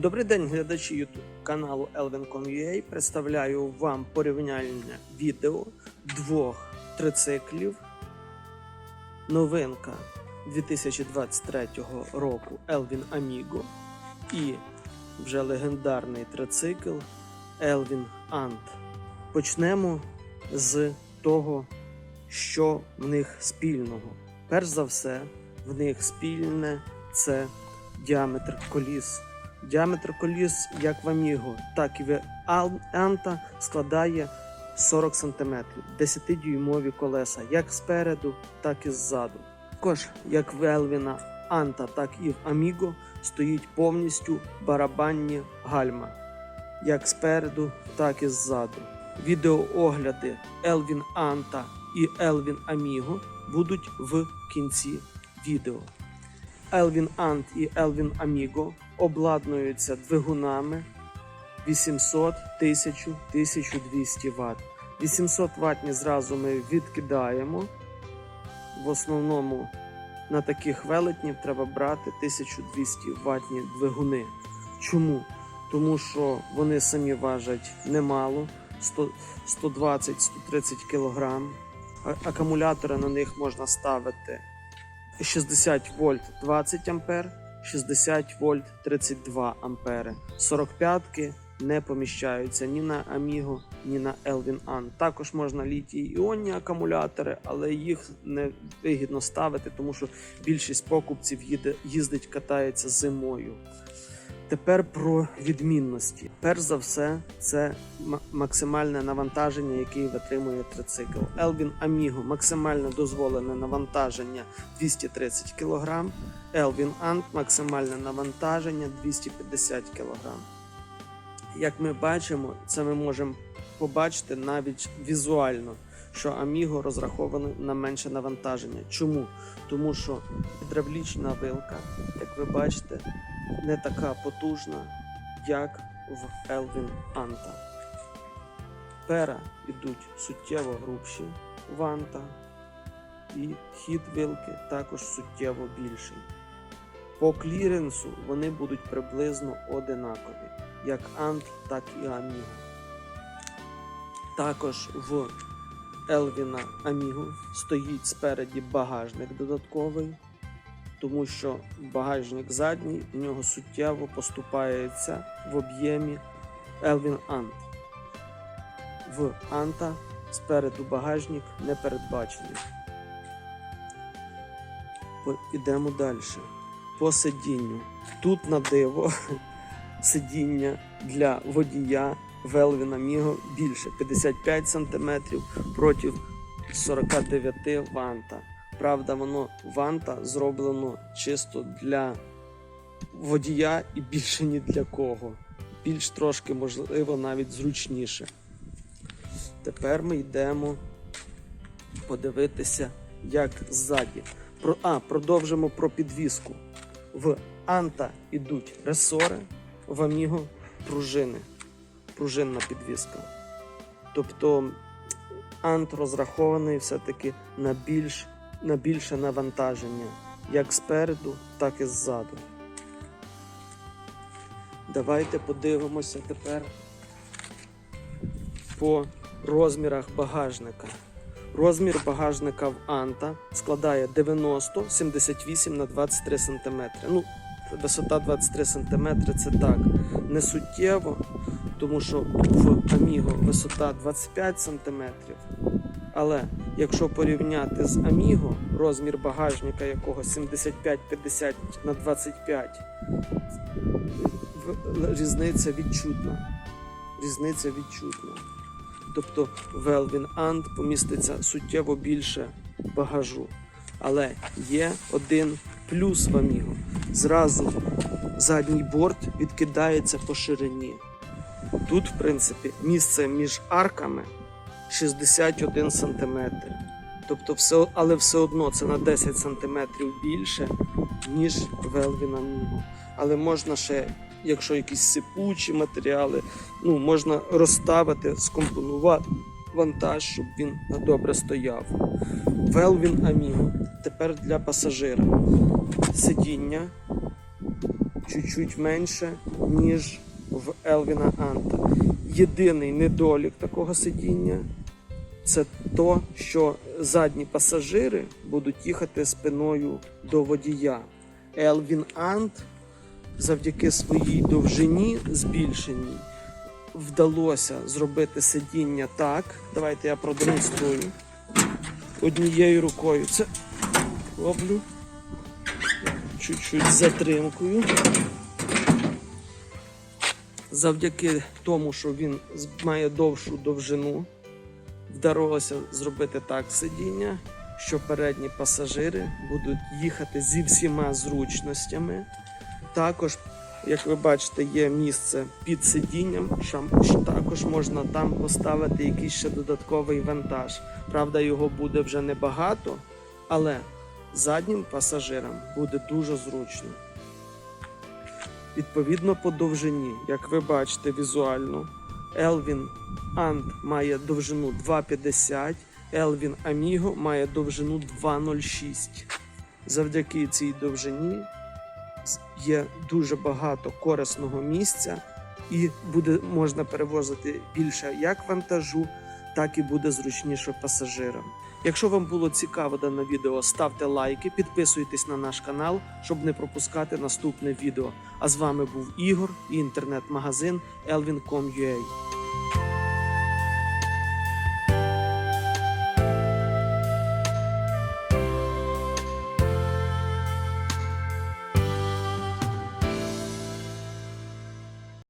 Добрий день, глядачі YouTube каналу Elvin.com.ua. Представляю вам порівняльне відео двох трициклів. Новинка 2023 року Elvin Amigo і вже легендарний трицикл Elvin Ant. Почнемо з того, що в них спільного. Перш за все, в них спільне це діаметр коліс. Діаметр коліс як в Amigo, так і в Anta складає 40 см, 10-дюймові колеса, як спереду, так і ззаду. Також, як в Елвіна Анта, так і в Amigo стоїть повністю барабанні гальма, як спереду, так і ззаду. Відеоогляди Elvin Anta і Elvin Amigo будуть в кінці відео. Elvin Ant і Elvin Amigo обладнуються двигунами 800, 1000, 1200 Вт. 800 ватні зразу ми відкидаємо. В основному на таких велетнів треба брати 1200 ватні двигуни. Чому? Тому що вони самі важать немало 120-130 кг. Акумулятори на них можна ставити 60 вольт 20 ампер, 60 вольт 32 ампери. 45-ки не поміщаються ні на Amigo, ні на Elvin An. Також можна літій іонні акумулятори, але їх не вигідно ставити, тому що більшість покупців їде, їздить, катається зимою. Тепер про відмінності. Перш за все, це максимальне навантаження, яке витримує трицикл. Elvin Amigo максимально дозволене навантаження 230 кг, Elvin Ant максимальне навантаження 250 кг. Як ми бачимо, це ми можемо побачити навіть візуально, що Amigo розрахований на менше навантаження. Чому? Тому що гідравлічна вилка, як ви бачите, не така потужна, як в Elvin Anta. Пера йдуть суттєво грубші в Anta, і хід вилки також суттєво більший. По кліренсу вони будуть приблизно одинакові, як Ant, так і Amigo. Також в Elvina Amigo стоїть спереді багажник додатковий тому що багажник задній в нього суттєво поступається в об'ємі Elvin Ant. В Анта спереду багажник не передбачений. Ідемо далі. По сидінню. Тут на диво сидіння для водія в Elvin Amigo більше 55 см проти 49 в Анта. Правда, воно ванта зроблено чисто для водія і більше ні для кого. Більш трошки, можливо, навіть зручніше. Тепер ми йдемо подивитися, як ззаді. Про, А, продовжимо про підвіску. В Анта йдуть ресори, в Аміго пружини. Пружинна підвіска. Тобто Ант розрахований все-таки на більш на більше навантаження як спереду, так і ззаду. Давайте подивимося тепер по розмірах багажника. Розмір багажника в Анта складає 90 78 на 23 см. Ну, висота 23 см це так не суттєво, тому що в Amigo висота 25 см. Але якщо порівняти з Amigo, розмір багажника якого 75-50 на 25, різниця відчутна. Різниця відчутна. Тобто в Elvin Ant поміститься суттєво більше багажу. Але є один плюс в Amigo. Зразу задній борт відкидається по ширині. Тут, в принципі, місце між арками. 61 см. Тобто, все, але все одно це на 10 см більше, ніж в Elvin Але можна ще, якщо якісь сипучі матеріали, ну, можна розставити, скомпонувати вантаж, щоб він добре стояв. В Elvin Amigo тепер для пасажира. Сидіння чуть-чуть менше, ніж в Елвіна Анта. Єдиний недолік такого сидіння це то, що задні пасажири будуть їхати спиною до водія. Елвін Ант завдяки своїй довжині збільшеній вдалося зробити сидіння так. Давайте я продемонструю однією рукою. Це роблю чуть-чуть затримкою. Завдяки тому, що він має довшу довжину, вдалося зробити так сидіння, що передні пасажири будуть їхати зі всіма зручностями. Також, як ви бачите, є місце під сидінням, що також можна там поставити якийсь ще додатковий вантаж. Правда, його буде вже небагато, але заднім пасажирам буде дуже зручно. Відповідно по довжині, як ви бачите візуально, Elvin Ант має довжину 2,50, Елвін Аміго має довжину 2,06. Завдяки цій довжині є дуже багато корисного місця і буде можна перевозити більше як вантажу, так і буде зручніше пасажирам. Якщо вам було цікаво дане відео, ставте лайки, підписуйтесь на наш канал, щоб не пропускати наступне відео. А з вами був Ігор і інтернет-магазин elvin.com.ua.